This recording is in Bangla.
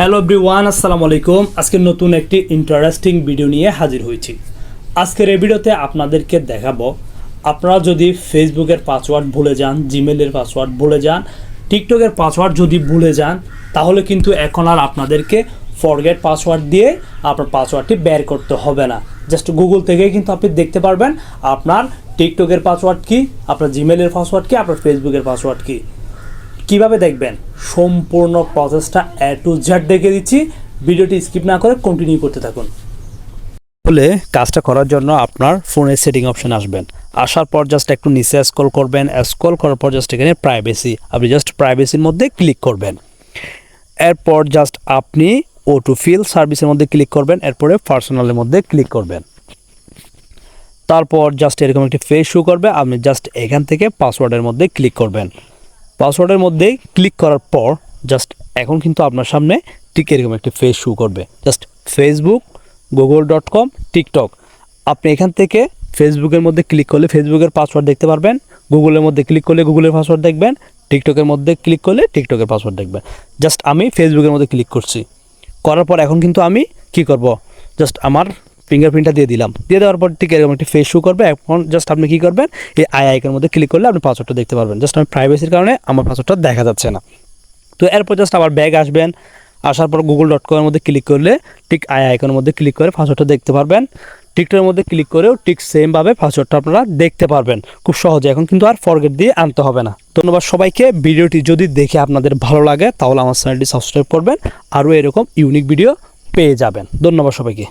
হ্যালো এভরিওয়ান আসসালামু আলাইকুম। আজকে নতুন একটি ইন্টারেস্টিং ভিডিও নিয়ে হাজির হয়েছি। আজকের এই ভিডিওতে আপনাদেরকে দেখাবো, আপনারা যদি ফেসবুকের পাসওয়ার্ড ভুলে যান জিমেলের পাসওয়ার্ড ভুলে যান টিকটকের পাসওয়ার্ড যদি ভুলে যান, তাহলে কিন্তু এখন আর আপনাদেরকে ফরগেট পাসওয়ার্ড দিয়ে আপনার পাসওয়ার্ডটি বের করতে হবে না। জাস্ট গুগল থেকে কিন্তু আপনি দেখতে পারবেন আপনার টিকটকের পাসওয়ার্ড কি, আপনার জিমেলের পাসওয়ার্ড কি, আপনার ফেসবুকের পাসওয়ার্ড কি। কীভাবে দেখবেন? সম্পূর্ণ প্রসেসটা এ টু জেড দেখে দিচ্ছি। ভিডিওটি স্কিপ না করে কন্টিনিউ করতে থাকুন। তাহলে কাজটা করার জন্য আপনার ফোনের সেটিং অপশন আসবেন। আসার পর জাস্ট একটু নিচে স্ক্রল করবেন। স্ক্রল করার পর জাস্ট এখানে প্রাইভেসি আপনি জাস্ট প্রাইভেসির মধ্যে ক্লিক করবেন। এরপর জাস্ট আপনি ও টু ফিল সার্ভিসের মধ্যে ক্লিক করবেন। এরপরে পার্সোনালের মধ্যে ক্লিক করবেন। তারপর জাস্ট এরকম একটি ফেস শো করবে। আপনি জাস্ট এখান থেকে পাসওয়ার্ডের মধ্যে ক্লিক করবেন। পাসওয়ার্ডের মধ্যে ক্লিক করার পর জাস্ট এখন কিন্তু আপনার সামনে ঠিক এরকম একটি ফেস শো করবে। Just Facebook Google dot com TikTok আপনি এখান থেকে ফেসবুকের মধ্যে ক্লিক করলে ফেসবুকের পাসওয়ার্ড দেখতে পারবেন গুগলের মধ্যে ক্লিক করলে গুগলের পাসওয়ার্ড দেখবেন টিকটকের মধ্যে ক্লিক করলে টিকটকের পাসওয়ার্ড দেখবেন। জাস্ট আমি ফেসবুকের মধ্যে ক্লিক করছি। করার পর এখন কিন্তু আমি কি করব? জাস্ট আমার ফিঙ্গারপ্রিন্টটা দিয়ে দিলাম। দিয়ে দেওয়ার পর ঠিক এরকম একটি ফেস শো করবে। এখন জাস্ট আপনি কী করবেন? এই আই আইকের মধ্যে ক্লিক করলে আপনি পাসওয়ার্ডটা দেখতে পারবেন। জাস্ট আমি প্রাইভেসির কারণে আমার পাসওয়ার্ডটা দেখা যাচ্ছে না। তো এরপর জাস্ট আবার ব্যাগ আসবেন। আসার পর গুগল ডট কমের মধ্যে ক্লিক করলে ঠিক আই আইকনের মধ্যে ক্লিক করে পাসওয়ার্ডটা দেখতে পারবেন। টিকটকের মধ্যে ক্লিক করেও ঠিক সেমভাবে পাসওয়ার্ডটা আপনারা দেখতে পারবেন। খুব সহজে। এখন কিন্তু আর ফরগেট দিয়ে আনতে হবে না। ধন্যবাদ সবাইকে। ভিডিওটি যদি দেখে আপনাদের ভালো লাগে, তাহলে আমার চ্যানেলটি সাবস্ক্রাইব করবেন। আরও এরকম ইউনিক ভিডিও পেয়ে যাবেন। ধন্যবাদ সবাইকে।